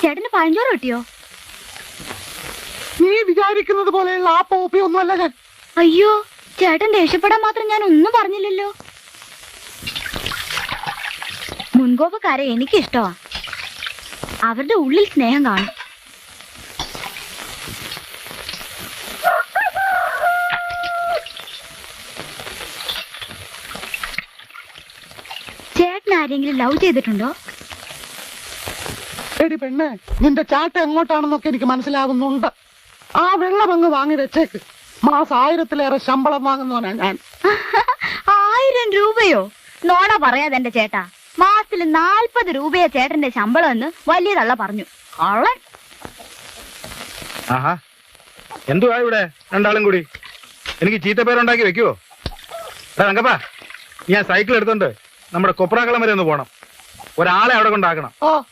ചേട്ടന് പഴഞ്ചോറ് കിട്ടിയോ? നീ വിചാരിക്കുന്നത് പോലെയുള്ള ആ പോപ്പി ഒന്നുമല്ല ഞാൻ. അയ്യോ ചേട്ടൻ ദേഷ്യപ്പെടാൻ മാത്രം ഞാൻ ഒന്നും പറഞ്ഞില്ലല്ലോ. മുൻകോപക്കാരെ എനിക്കിഷ്ടമാ അവരുടെ ഉള്ളിൽ സ്നേഹം കാണും. ചേട്ടൻ ആരെങ്കിലും ലവ് ചെയ്തിട്ടുണ്ടോ? എടി പെണ്ണേ നിന്റെ ചാട്ട എങ്ങോട്ടാണെന്നൊക്കെ എനിക്ക് മനസ്സിലാകുന്നുണ്ട് ആ വെള്ളം അങ്ങ് വാങ്ങി വെച്ചേക്ക്. മാസം ആയിരത്തിലേറെ ശമ്പളം വാങ്ങുന്നവനാ ഞാൻ. ആയിരം രൂപയോ? നോണ പറയാതെ എന്റെ ചേട്ടാ. മാസത്തിൽ നാൽപ്പത് രൂപയെ ചേട്ടന്റെ ശമ്പളം എന്ന് വലിയ തള്ള പറഞ്ഞു. കള്ളൻ. ആഹാ. എന്തുവാ ഇവിടെ? രണ്ടാളും കൂടി. എനിക്ക് ചീത്തപ്പേരുണ്ടാക്കി വെക്കുവോ? തങ്കപ്പാ ഞാൻ സൈക്കിൾ എടുത്തോണ്ട് നമ്മുടെ കൊപ്രാക്കളം വരെ ഒന്ന് പോണം. ഒരാളെ അവിടെ കൊണ്ടാക്കണം. ഓ